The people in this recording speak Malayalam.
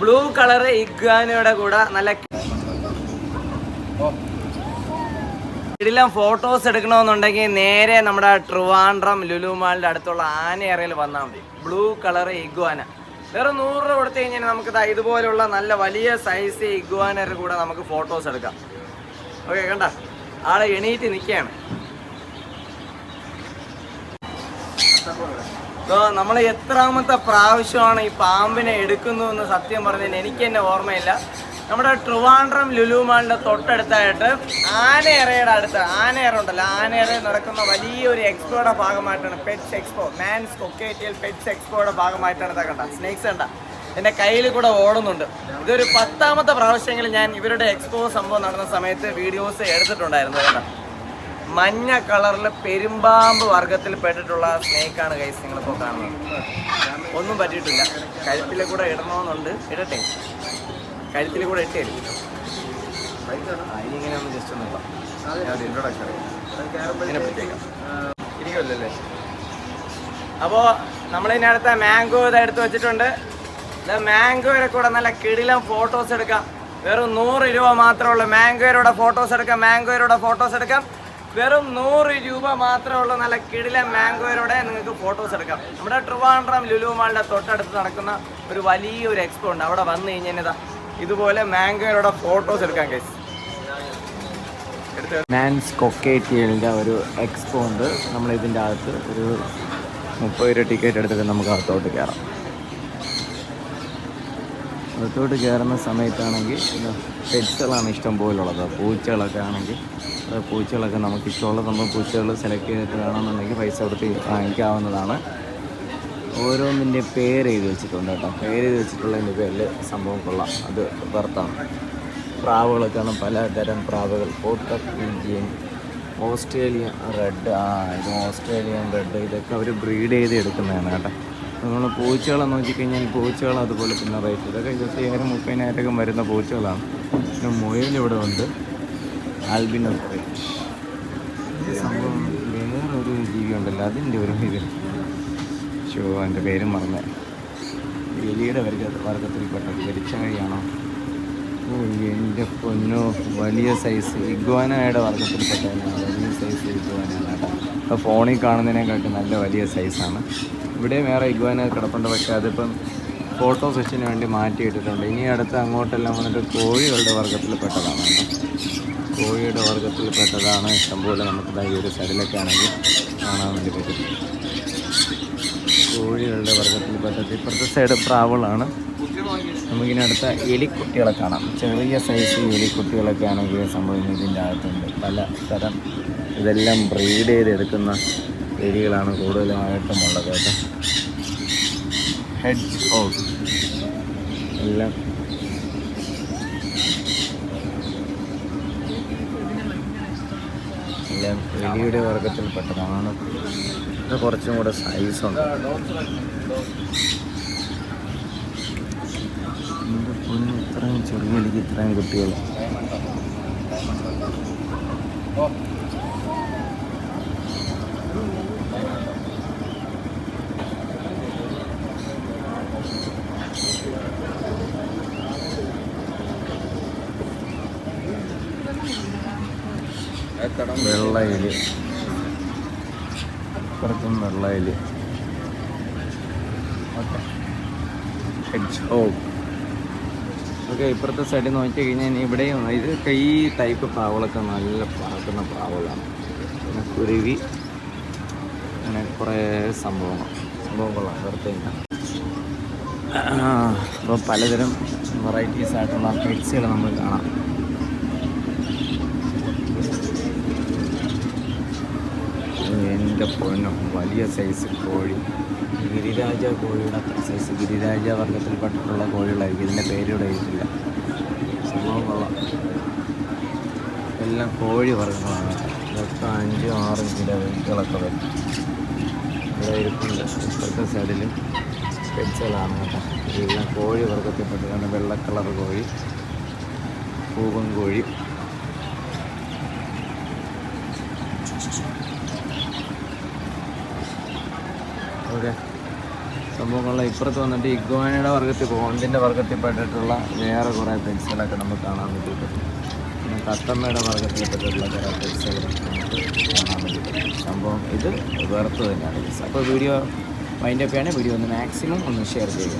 ബ്ലൂ കളർ ഇഗ്വാനയുടെ കൂടെ നല്ല ഇതിലും ഫോട്ടോസ് എടുക്കണമെന്നുണ്ടെങ്കിൽ നേരെ നമ്മുടെ ട്രിവാൻഡ്രം ലുലു മാളിന്റെ അടുത്തുള്ള ആനയറയിൽ വന്നാൽ മതി. Blue colour iguana. വേറെ നൂറ് രൂപ കൊടുത്തു കഴിഞ്ഞാൽ നമുക്ക് ഇതുപോലുള്ള നല്ല വലിയ സൈസ് ഇഗ്വാനയുടെ കൂടെ നമുക്ക് ഫോട്ടോസ് എടുക്കാം. ഓക്കെ കണ്ട? ആളെ എണീറ്റ് നിൽക്കുകയാണ്. നമ്മൾ എത്രാമത്തെ പ്രാവശ്യമാണ് ഈ പാമ്പിനെ എടുക്കുന്നു എന്ന് സത്യം പറഞ്ഞതിന് എനിക്ക് തന്നെ ഓർമ്മയില്ല. നമ്മുടെ ട്രിവാൻഡ്രം ലുലുമാളിന്റെ തൊട്ടടുത്തായിട്ട് ആനയറയുടെ അടുത്ത് ആനയറ ഉണ്ടല്ലോ ആനയറ നടക്കുന്ന വലിയൊരു എക്സ്പോയുടെ ഭാഗമായിട്ടാണ് പെറ്റ്സ് എക്സ്പോ മാൻസ് കൊക്കേറ്റിയൽ പെറ്റ്സ് എക്സ്പോയുടെ ഭാഗമായിട്ടാണ് ഇതാ കണ്ട സ്നേക്സ് കണ്ട. എന്റെ കയ്യിൽ കൂടെ ഓടുന്നുണ്ട്. ഇതൊരു പത്താമത്തെ പ്രാവശ്യമെങ്കിലും ഞാൻ ഇവരുടെ എക്സ്പോ സംഭവം നടന്ന സമയത്ത് വീഡിയോസ് എടുത്തിട്ടുണ്ടായിരുന്നു. കേട്ടോ മഞ്ഞ കളറിൽ പെരുമ്പാമ്പ് വർഗത്തിൽ പെട്ടിട്ടുള്ള സ്നേക്കാണ് കൈസ് നിങ്ങളിപ്പോൾ കാണുന്നത്. ഒന്നും പറ്റിയിട്ടില്ല. കഴുത്തിൽ കൂടെ ഇടണമെന്നുണ്ട് ഇടട്ടെ. കഴുത്തിൽ കൂടെ ഇട്ടേ അതിനിങ്ങനെയൊന്നും അതിനിങ്ങനെ ഒന്ന് ജസ്റ്റ് ഒന്നും ഇങ്ങനെ പിടിച്ചേക്കാം ഇരിക്കുമല്ലേ അപ്പോൾ നമ്മളിനി അടുത്ത മാംഗോ ഇത് എടുത്ത് വെച്ചിട്ടുണ്ട്. ഇത് മാംഗോയുടെ കൂടെ നല്ല കിടിലം ഫോട്ടോസ് എടുക്കാം. വെറും നൂറ് രൂപ മാത്രമേ ഉള്ളൂ. മാംഗോയുടെ ഫോട്ടോസ് എടുക്കാം. മാംഗോയുടെ ഫോട്ടോസ് എടുക്കാം. വെറും നൂറ് രൂപ മാത്രമേ ഉള്ളൂ നല്ല കിടിലം മാംഗോയിലൂടെ നിങ്ങൾക്ക് ഫോട്ടോസ് എടുക്കാം. നമ്മുടെ ട്രിവാൻഡ്രം ലുലു തൊട്ടടുത്ത് നടക്കുന്ന ഒരു വലിയൊരു എക്സ്പോ ഉണ്ട്. അവിടെ വന്നു കഴിഞ്ഞാൽ ഇതാ ഇതുപോലെ മാംഗോയിലൂടെ ഫോട്ടോസ് എടുക്കാം കേസ് മാൻസ് കൊക്കേറ്റിയലിന്റെ ഒരു എക്സ്പോ ഉണ്ട്. നമ്മൾ ഇതിന്റെ അകത്ത് ഒരു മുപ്പത് രൂപ ടിക്കറ്റ് എടുത്തിട്ട് നമുക്ക് അകത്തോട്ട് കയറാം. അകത്തോട്ട് കയറുന്ന സമയത്താണെങ്കിൽ പെറ്റ്സുകളാണ് ഇഷ്ടം പോലുള്ളത്. പൂച്ചകളൊക്കെ ആണെങ്കിൽ പൂച്ചകളൊക്കെ നമുക്ക് ഇഷ്ടമുള്ള നമ്മൾ പൂച്ചകൾ സെലക്ട് ചെയ്തിട്ട് വേണമെന്നുണ്ടെങ്കിൽ പൈസ കൊടുത്ത് വാങ്ങിക്കാവുന്നതാണ്. ഓരോന്നിന്റെ പേര് എഴുതി വെച്ചിട്ടുണ്ട് കേട്ടോ. പേര് എഴുതി വെച്ചിട്ടുള്ളതിന്റെ പേരിൽ സംഭവം കൊള്ളാം. അത് വർത്താണ് പ്രാവുകളൊക്കെയാണ് പലതരം പ്രാവുകൾ. പോർട്ടീജിയൻ ഓസ്ട്രേലിയൻ റെഡ് ആ ഇത് ഓസ്ട്രേലിയൻ റെഡ് ഇതൊക്കെ അവർ ബ്രീഡ് ചെയ്ത് എടുക്കുന്നതാണ് കേട്ടോ. നമ്മൾ പൂച്ചകളെ നോക്കിക്കഴിഞ്ഞാൽ പൂച്ചകൾ അതുപോലെ തന്നെ റേറ്റ്. ഇതൊക്കെ ഇരുപത്തയ്യായിരം മുപ്പതിനായിരം വരുന്ന പൂച്ചകളാണ്. പിന്നെ മുയൽ ഇവിടെ ഉണ്ട്. ആൽബിനോ സംഭവം വേറൊരു ജീവി ഉണ്ടല്ലോ അതിന്റെ ഒരു ഇത്. ഷോ എന്റെ പേരും മറന്നേ. എലിയുടെ വർഗ വർഗത്തിൽപ്പെട്ട വെരിച്ചവഴിയാണോ ഓ എന്റെ പൊന്നോ വലിയ സൈസ് ഇഗ്വാനയുടെ വർഗത്തിൽപ്പെട്ട വലിയ സൈസ് ഇഗ്വാനയാണ് കേട്ടോ അപ്പോൾ ഫോണിൽ കാണുന്നതിനെക്കാട്ടും നല്ല വലിയ സൈസാണ് ഇവിടെ വേറെ ഇഗ്വാന കിടപ്പുണ്ട്. പക്ഷേ അതിപ്പം ഫോട്ടോ സെഷന് വേണ്ടി മാറ്റിയിട്ടിട്ടുണ്ട് ഇനി അടുത്ത് അങ്ങോട്ടെല്ലാം വന്നിട്ട് കോഴികളുടെ വർഗത്തിൽപ്പെട്ടതാണ് പെട്ടതാണ് കോഴിയുടെ വർഗത്തിൽപ്പെട്ടതാണ് ഇഷ്ടംപോലെ നമുക്ക് ഈ ഒരു സൈഡിലൊക്കെ ആണെങ്കിൽ കാണാൻ വേണ്ടി പറ്റും. കോഴികളുടെ വർഗത്തിൽപ്പെട്ടത് ഇപ്പുറത്തെ സൈഡ് പ്രാവളാണ് നമുക്കിനി അടുത്ത എലിക്കുട്ടികളെ കാണാം. ചെറിയ സൈസ് എലിക്കുട്ടികളൊക്കെ ആണെങ്കിൽ സംഭവം ഇതിന്റെ അകത്തുണ്ട്. പല തരം ഇതെല്ലാം ബ്രീഡ് ചെയ്തെടുക്കുന്ന എലികളാണ് കൂടുതലായിട്ടും ഉള്ളത് കേട്ടോ. ഹെഡ് ഹോഗ് എല്ലാം. എല്ലാം എലിയുടെ വർഗത്തിൽപ്പെട്ടതാണ് ഇത് കുറച്ചും കൂടെ സൈസുണ്ട് എന്റെ പൊന്ന് ഇത്രയും ചെറിയ എലിക്ക് ഇത്രയും കുട്ടികൾ. വെള്ള കുറച്ചും ഇപ്പുറത്തും വെള്ള എലി ഓക്കെ ഹെഡ്ജ് ഓക്കെ ഇപ്പുറത്തെ സൈഡിൽ നോക്കി കഴിഞ്ഞാൽ ഇവിടെയും ഇത് കൈ ടൈപ്പ് പ്രാവളൊക്കെ നല്ല പറക്കുന്ന പ്രാവളാണ് പിന്നെ കുരുവി അങ്ങനെ കുറേ സംഭവങ്ങൾ. സംഭവങ്ങളാണ് വെറുതെ അപ്പോൾ പലതരം വെറൈറ്റീസ് ആയിട്ടുള്ള പെറ്റ്സുകൾ നമ്മൾ കാണാം. എന്റെ പൊന്നോ വലിയ സൈസ് കോഴി. ഗിരിരാജ കോഴിയുടെ അത്ര സൈസ് ഗിരിരാജ വർഗത്തിൽപ്പെട്ടിട്ടുള്ള കോഴികളായിരിക്കും. ഇതിന്റെ പേരിവിടെ എഴുതില്ല സംഭവം കൊള്ളാം. എല്ലാം കോഴി വർഗങ്ങളാണ് ഇതൊക്കെ അഞ്ചും ആറും കിലോ വെയിറ്റുകളൊക്കെ വരും. ഇവിടെ ഇരിപ്പുണ്ട്. ഇപ്പുറത്തെ സൈഡിലും പെറ്റ്സുകളാണ് കേട്ടോ. ഇതെല്ലാം കോഴി വർഗത്തിൽപ്പെട്ടതാണ് വെള്ള കളർ കോഴി പൂവൻ കോഴി. ഓക്കെ സംഭവങ്ങളുടെ ഇപ്പുറത്ത് വന്നിട്ട് ഇഗ്വാനയുടെ വർഗത്തിൽ കോണ്ടിന്റെ വർഗത്തിൽ പെട്ടിട്ടുള്ള വേറെ കുറേ പെൻസിലൊക്കെ നമുക്ക് കാണാൻ പറ്റിയിട്ടുണ്ട്. പിന്നെ തത്തമ്മയുടെ വർഗത്തിൽപ്പെട്ടിട്ടുള്ള കുറേ പെൻസിലൊക്കെ നമുക്ക് കാണാൻ പറ്റിയിട്ടുണ്ട്. സംഭവം ഇത് വെറുത്ത് തന്നെയാണ്. അപ്പോൾ വീഡിയോ മൈൻഡൊക്കെയാണ് വീഡിയോ ഒന്ന് മാക്സിമം ഒന്ന് ഷെയർ ചെയ്യുക.